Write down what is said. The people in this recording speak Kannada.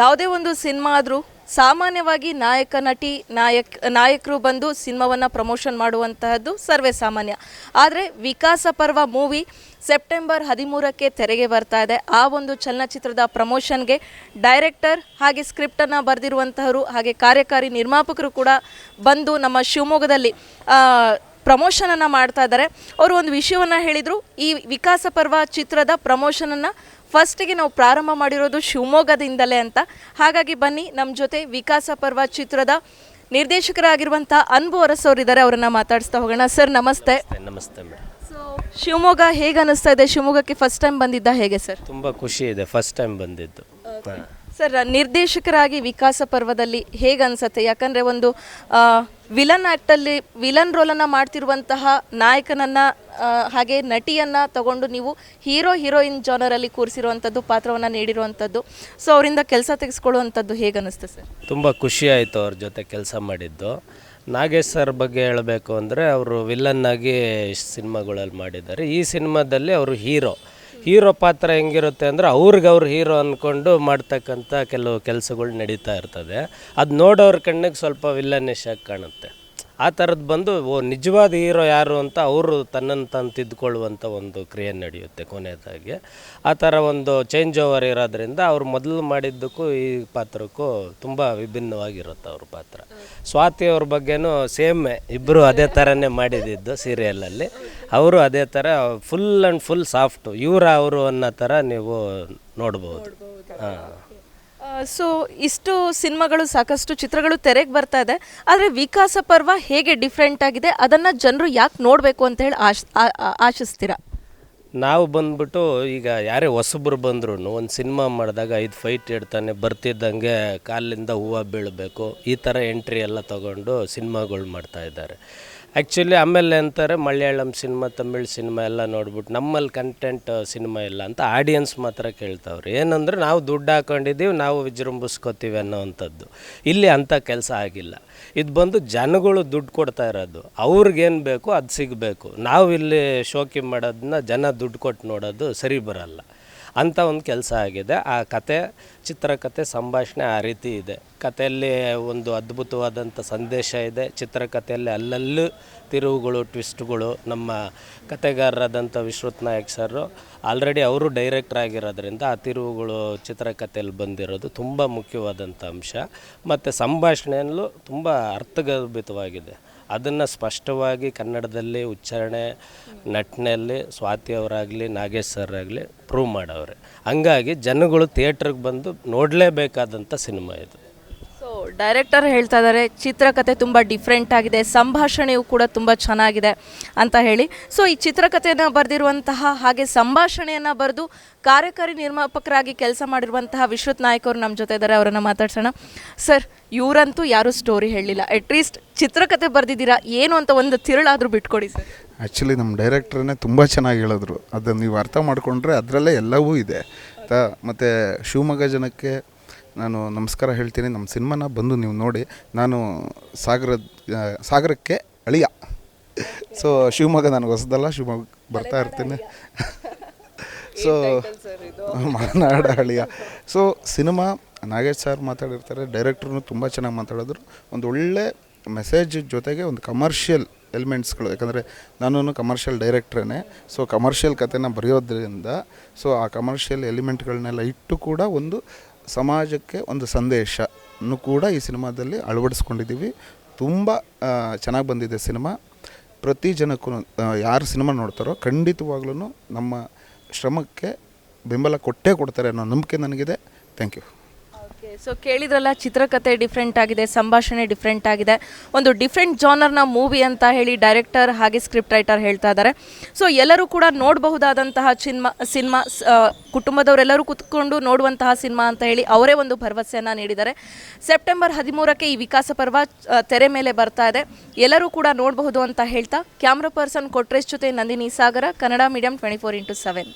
ಯಾವುದೇ ಒಂದು ಸಿನಿಮಾ ಆದರೂ ಸಾಮಾನ್ಯವಾಗಿ ನಾಯಕ, ನಟಿ, ನಾಯಕ್, ನಾಯಕರು ಬಂದು ಸಿನಿಮಾವನ್ನು ಪ್ರಮೋಷನ್ ಮಾಡುವಂತಹದ್ದು ಸರ್ವೇ ಸಾಮಾನ್ಯ. ಆದರೆ ವಿಕಾಸ ಪರ್ವ ಮೂವಿ ಸೆಪ್ಟೆಂಬರ್ ಹದಿಮೂರಕ್ಕೆ ತೆರೆಗೆ ಬರ್ತಾ ಇದೆ. ಆ ಒಂದು ಚಲನಚಿತ್ರದ ಪ್ರಮೋಷನ್ಗೆ ಡೈರೆಕ್ಟರ್ ಹಾಗೆ ಸ್ಕ್ರಿಪ್ಟನ್ನು ಬರೆದಿರುವಂತಹವರು ಹಾಗೆ ಕಾರ್ಯಕಾರಿ ನಿರ್ಮಾಪಕರು ಕೂಡ ಬಂದು ನಮ್ಮ ಶಿವಮೊಗ್ಗದಲ್ಲಿ ಪ್ರಮೋಷನನ್ನು ಮಾಡ್ತಾ ಇದ್ದಾರೆ. ಅವರು ಒಂದು ವಿಷಯವನ್ನು ಹೇಳಿದರು. ಈ ವಿಕಾಸ ಪರ್ವ ಚಿತ್ರದ ಪ್ರಮೋಷನನ್ನು ಫಸ್ಟಿಗೆ ನಾವು ಪ್ರಾರಂಭ ಮಾಡಿರೋದು ಶಿವಮೊಗ್ಗದಿಂದಲೇ ಅಂತ. ಹಾಗಾಗಿ ಬನ್ನಿ ನಮ್ಮ ಜೊತೆ ವಿಕಾಸ ಪರ್ವ ಚಿತ್ರದ ನಿರ್ದೇಶಕರಾಗಿರುವಂಥ ಅನ್ಬು ಅವರಿದ್ದಾರೆ ಅವರನ್ನು ಮಾತಾಡಿಸ್ತಾ ಹೋಗೋಣ. ಸರ್ ನಮಸ್ತೆ. ನಮಸ್ತೆ ಸೊ ಶಿವಮೊಗ್ಗ ಹೇಗೆ ಅನಿಸ್ತಾ ಇದೆ? ಶಿವಮೊಗ್ಗಕ್ಕೆ ಫಸ್ಟ್ ಟೈಮ್ ಬಂದಿದ್ದ ಹೇಗೆ ಸರ್? ತುಂಬ ಖುಷಿ ಇದೆ ಫಸ್ಟ್ ಟೈಮ್ ಬಂದಿದ್ದು. ಸರ್ ನಿರ್ದೇಶಕರಾಗಿ ವಿಕಾಸ ಪರ್ವದಲ್ಲಿ ಹೇಗೆ ಅನಿಸುತ್ತೆ? ಯಾಕಂದರೆ ಒಂದು ವಿಲನ್ ಆ್ಯಕ್ಟಲ್ಲಿ ವಿಲನ್ ರೋಲನ್ನು ಮಾಡ್ತಿರುವಂತಹ ನಾಯಕನನ್ನು ಹಾಗೆ ನಟಿಯನ್ನು ತಗೊಂಡು ನೀವು ಹೀರೋ, ಹೀರೋಯಿನ್ ಜಾನರಲ್ಲಿ ಕೂರಿಸಿರುವಂಥದ್ದು, ಪಾತ್ರವನ್ನು ನೀಡಿರುವಂಥದ್ದು. ಸೊ, ಅವರಿಂದ ಕೆಲಸ ತೆಗೆಸ್ಕೊಳ್ಳುವಂಥದ್ದು ಹೇಗೆ ಅನ್ನಿಸ್ತದೆ ಸರ್? ತುಂಬ ಖುಷಿ ಆಯಿತು ಅವ್ರ ಜೊತೆ ಕೆಲಸ ಮಾಡಿದ್ದು. ನಾಗೇಶ್ ಸರ್ ಬಗ್ಗೆ ಹೇಳಬೇಕು ಅಂದರೆ, ಅವರು ವಿಲನ್ನಾಗಿ ಸಿನಿಮಾಗಳಲ್ಲಿ ಮಾಡಿದ್ದಾರೆ. ಈ ಸಿನಿಮಾದಲ್ಲಿ ಅವರು ಹೀರೋ. ಹೀರೋ ಪಾತ್ರ ಹೆಂಗಿರುತ್ತೆ ಅಂದರೆ ಅವ್ರಿಗೆ ಅವ್ರು ಹೀರೋ ಅಂದ್ಕೊಂಡು ಮಾಡ್ತಕ್ಕಂಥ ಕೆಲವು ಕೆಲಸಗಳು ನಡೀತಾ ಇರ್ತದೆ. ಅದು ನೋಡೋರ ಕಣ್ಣಿಗೆ ಸ್ವಲ್ಪ ವಿಲ್ಲನಿಶ್ ಕಾಣುತ್ತೆ. ಆ ಥರದ್ದು ಬಂದು ಓ ನಿಜವಾದ ಹೀರೋ ಯಾರು ಅಂತ ಅವರು ತನ್ನನ್ನು ತಾನು ತಿದ್ದುಕೊಳ್ಳುವಂಥ ಒಂದು ಕ್ರಿಯೆ ನಡೆಯುತ್ತೆ ಕೊನೆಯದಾಗಿ. ಆ ಥರ ಒಂದು ಚೇಂಜ್ ಓವರ್ ಇರೋದ್ರಿಂದ ಅವ್ರು ಮೊದಲು ಮಾಡಿದ್ದಕ್ಕೂ ಈ ಪಾತ್ರಕ್ಕೂ ತುಂಬ ವಿಭಿನ್ನವಾಗಿರುತ್ತೆ ಅವ್ರ ಪಾತ್ರ. ಸ್ವಾತಿ ಅವ್ರ ಬಗ್ಗೆನೂ ಸೇಮ್ ಇಬ್ಬರು ಅದೇ ಥರನೇ ಮಾಡಿದ್ದು ಸೀರಿಯಲಲ್ಲಿ ಅವರು ಅದೇ ಥರ ಫುಲ್ ಆ್ಯಂಡ್ ಫುಲ್ ಸಾಫ್ಟು ಇವರ ಅವರು ಅನ್ನೋ ಥರ ನೀವು ನೋಡ್ಬೋದು. ಹಾಂ. ಸೊ ಇಷ್ಟು ಸಿನಿಮಾಗಳು, ಸಾಕಷ್ಟು ಚಿತ್ರಗಳು ತೆರೆಗೆ ಬರ್ತಾ ಇದೆ. ಆದರೆ ವಿಕಾಸ ಪರ್ವ ಹೇಗೆ ಡಿಫ್ರೆಂಟ್ ಆಗಿದೆ? ಅದನ್ನು ಜನರು ಯಾಕೆ ನೋಡಬೇಕು ಅಂತ ಹೇಳಿ ಆಶ್ ಆಶಿಸ್ತೀರಾ? ನಾವು ಬಂದ್ಬಿಟ್ಟು ಈಗ ಯಾರೇ ಹೊಸಬ್ರು ಬಂದ್ರು ಒಂದು ಸಿನಿಮಾ ಮಾಡಿದಾಗ ಐದು ಫೈಟ್ ಇಡ್ತಾನೆ ಬರ್ತಿದ್ದಂಗೆ ಕಾಲಿಂದ ಹೂವು ಬೀಳಬೇಕು. ಈ ಥರ ಎಂಟ್ರಿ ಎಲ್ಲ ತಗೊಂಡು ಸಿನಿಮಾಗಳು ಮಾಡ್ತಾ ಇದ್ದಾರೆ. ಆ್ಯಕ್ಚುಲಿ ಆಮೇಲೆ ಅಂತಾರೆ ಮಲಯಾಳಂ ಸಿನಿಮಾ, ತಮಿಳ್ ಸಿನಿಮಾ ಎಲ್ಲ ನೋಡ್ಬಿಟ್ಟು ನಮ್ಮಲ್ಲಿ ಕಂಟೆಂಟ್ ಸಿನಿಮಾ ಇಲ್ಲ ಅಂತ ಆಡಿಯನ್ಸ್ ಮಾತ್ರ ಕೇಳ್ತಾವ್ರು. ಏನಂದ್ರೆ ನಾವು ದುಡ್ಡು ಹಾಕೊಂಡಿದ್ದೀವಿ, ನಾವು ವಿಜೃಂಭಿಸ್ಕೋತೀವಿ ಅನ್ನೋವಂಥದ್ದು. ಇಲ್ಲಿ ಅಂಥ ಕೆಲಸ ಆಗಿಲ್ಲ. ಇದು ಬಂದು ಜನಗಳು ದುಡ್ಡು ಕೊಡ್ತಾ ಇರೋದು. ಅವ್ರಿಗೇನು ಬೇಕು, ಅದು ಸಿಗಬೇಕು. ನಾವು ಇಲ್ಲಿ ಶೋಕಿ ಮಾಡೋದನ್ನ ಜನ ದುಡ್ಡು ಕೊಟ್ಟು ನೋಡೋದು ಸರಿ ಬರಲ್ಲ. ಅಂಥ ಒಂದು ಕೆಲಸ ಆಗಿದೆ. ಆ ಕತೆ ಚಿತ್ರಕಥೆ ಸಂಭಾಷಣೆ ಆ ರೀತಿ ಇದೆ. ಕತೆಯಲ್ಲಿ ಒಂದು ಅದ್ಭುತವಾದಂಥ ಸಂದೇಶ ಇದೆ. ಚಿತ್ರಕಥೆಯಲ್ಲಿ ಅಲ್ಲಲ್ಲೂ ತಿರುವುಗಳು, ಟ್ವಿಸ್ಟ್ಗಳು ನಮ್ಮ ಕತೆಗಾರರಾದಂಥ ವಿಶ್ವತ್ ನಾಯಕ್ ಸರು ಆಲ್ರೆಡಿ ಅವರು ಡೈರೆಕ್ಟರ್ ಆಗಿರೋದ್ರಿಂದ ಆ ತಿರುವುಗಳು ಚಿತ್ರಕಥೆಯಲ್ಲಿ ಬಂದಿರೋದು ತುಂಬ ಮುಖ್ಯವಾದಂಥ ಅಂಶ. ಮತ್ತು ಸಂಭಾಷಣೆಯಲ್ಲೂ ತುಂಬ ಅರ್ಥಗರ್ಭಿತವಾಗಿದೆ. ಅದನ್ನು ಸ್ಪಷ್ಟವಾಗಿ ಕನ್ನಡದಲ್ಲಿ ಉಚ್ಚಾರಣೆ ನಟನೆಯಲ್ಲಿ ಸ್ವಾತಿ ಅವರಾಗಲಿ, ನಾಗೇಶ್ ಸರ್ ಆಗಲಿ ಪ್ರೂವ್ ಮಾಡವ್ರೆ. ಹಂಗಾಗಿ ಜನಗಳು ಥಿಯೇಟ್ರಿಗೆ ಬಂದು ನೋಡಲೇಬೇಕಾದಂಥ ಸಿನಿಮಾ ಇದು. ಡೈರೆಕ್ಟರ್ ಹೇಳ್ತಾ ಇದ್ದಾರೆ ಚಿತ್ರಕಥೆ ತುಂಬ ಡಿಫ್ರೆಂಟ್ ಆಗಿದೆ, ಸಂಭಾಷಣೆಯು ಕೂಡ ತುಂಬ ಚೆನ್ನಾಗಿದೆ ಅಂತ ಹೇಳಿ. ಸೊ ಈ ಚಿತ್ರಕಥೆಯನ್ನು ಬರೆದಿರುವಂತಹ ಹಾಗೆ ಸಂಭಾಷಣೆಯನ್ನು ಬರೆದು ಕಾರ್ಯಕಾರಿ ನಿರ್ಮಾಪಕರಾಗಿ ಕೆಲಸ ಮಾಡಿರುವಂತಹ ವಿಶ್ವತ್ ನಾಯಕ್ ಅವರು ನಮ್ಮ ಜೊತೆ ಇದ್ದಾರೆ, ಅವರನ್ನು ಮಾತಾಡ್ಸೋಣ. ಸರ್ ಇವರಂತೂ ಯಾರೂ ಸ್ಟೋರಿ ಹೇಳಲಿಲ್ಲ. ಅಟ್ಲೀಸ್ಟ್ ಚಿತ್ರಕಥೆ ಬರೆದಿದ್ದೀರಾ, ಏನು ಅಂತ ಒಂದು ತಿರುಳಾದರೂ ಬಿಟ್ಕೊಡಿ ಸರ್ ಆ್ಯಕ್ಚುಲಿ ನಮ್ಮ ಡೈರೆಕ್ಟ್ರನ್ನೇ ತುಂಬ ಚೆನ್ನಾಗಿ ಹೇಳಿದ್ರು. ಅದನ್ನು ನೀವು ಅರ್ಥ ಮಾಡಿಕೊಂಡ್ರೆ ಅದರಲ್ಲೇ ಎಲ್ಲವೂ ಇದೆ. ಮತ್ತು ಶಿವಮೊಗ್ಗ ಜನಕ್ಕೆ ನಾನು ನಮಸ್ಕಾರ ಹೇಳ್ತೀನಿ. ನಮ್ಮ ಸಿನಿಮಾನ ಬಂದು ನೀವು ನೋಡಿ. ನಾನು ಸಾಗರ ಸಾಗರಕ್ಕೆ ಅಳಿಯ. ಸೊ ಶಿವಮೊಗ್ಗ ನನಗೆ ಹೊಸದಲ್ಲ ಶಿವಮೊಗ್ಗ ಬರ್ತಾ ಇರ್ತೀನಿ. So Malenada Aliya. So cinema Nagesh sir ಮಾತಾಡಿರ್ತಾರೆ. ಡೈರೆಕ್ಟ್ರು ತುಂಬ ಚೆನ್ನಾಗಿ ಮಾತಾಡಿದ್ರು. ಒಂದು ಒಳ್ಳೆ ಮೆಸೇಜ್ ಜೊತೆಗೆ ಒಂದು ಕಮರ್ಷಿಯಲ್ ಎಲಿಮೆಂಟ್ಸ್ಗಳು ಯಾಕಂದರೆ ನಾನು ಕಮರ್ಷಿಯಲ್ ಡೈರೆಕ್ಟ್ರೇ ಸೊ ಕಮರ್ಷಿಯಲ್ ಕಥೆನ ಬರೆಯೋದ್ರಿಂದ ಸೊ ಆ ಕಮರ್ಷಿಯಲ್ ಎಲಿಮೆಂಟ್ಗಳನ್ನೆಲ್ಲ ಇಟ್ಟು ಕೂಡ ಒಂದು ಸಮಾಜಕ್ಕೆ ಒಂದು ಸಂದೇಶನು ಕೂಡ ಈ ಸಿನಿಮಾದಲ್ಲಿ ಅಳವಡಿಸ್ಕೊಂಡಿದ್ದೀವಿ. ತುಂಬ ಚೆನ್ನಾಗಿ ಬಂದಿದೆ ಸಿನಿಮಾ. ಪ್ರತಿ ಜನಕ್ಕೂ ಯಾರು ಸಿನಿಮಾ ನೋಡ್ತಾರೋ ಖಂಡಿತವಾಗ್ಲೂ ನಮ್ಮ ಶ್ರಮಕ್ಕೆ ಬೆಂಬಲ ಕೊಟ್ಟೇ ಕೊಡ್ತಾರೆ ಅನ್ನೋ ನಂಬಿಕೆ ನನಗಿದೆ. Thank you. ಸೊ ಕೇಳಿದ್ರಲ್ಲ ಚಿತ್ರಕಥೆ ಡಿಫ್ರೆಂಟ್ ಆಗಿದೆ, ಸಂಭಾಷಣೆ ಡಿಫ್ರೆಂಟ್ ಆಗಿದೆ. ಒಂದು ಡಿಫ್ರೆಂಟ್ ಜಾನರ್ನ ಮೂವಿ ಅಂತ ಹೇಳಿ ಡೈರೆಕ್ಟರ್ ಹಾಗೆ ಸ್ಕ್ರಿಪ್ಟ್ ರೈಟರ್ ಹೇಳ್ತಾ ಇದ್ದಾರೆ. ಸೊ ಎಲ್ಲರೂ ಕೂಡ ನೋಡಬಹುದಾದಂತಹ ಸಿನಿಮಾ ಸಿನಿಮಾ ಕುಟುಂಬದವರೆಲ್ಲರೂ ಕುತ್ಕೊಂಡು ನೋಡುವಂತಹ ಸಿನಿಮಾ ಅಂತ ಹೇಳಿ ಅವರೇ ಒಂದು ಭರವಸೆಯನ್ನು ನೀಡಿದ್ದಾರೆ. ಸೆಪ್ಟೆಂಬರ್ ಹದಿಮೂರಕ್ಕೆ ಈ ವಿಕಾಸ ಪರ್ವ ತೆರೆ ಮೇಲೆ ಬರ್ತಾ ಇದೆ. ಎಲ್ಲರೂ ಕೂಡ ನೋಡಬಹುದು ಅಂತ ಹೇಳ್ತಾ, ಕ್ಯಾಮ್ರಾ ಪರ್ಸನ್ ಕೊಟ್ರೇಶ್ ಜೊತೆ Nandini Sagara, Kannada medium twenty four into seven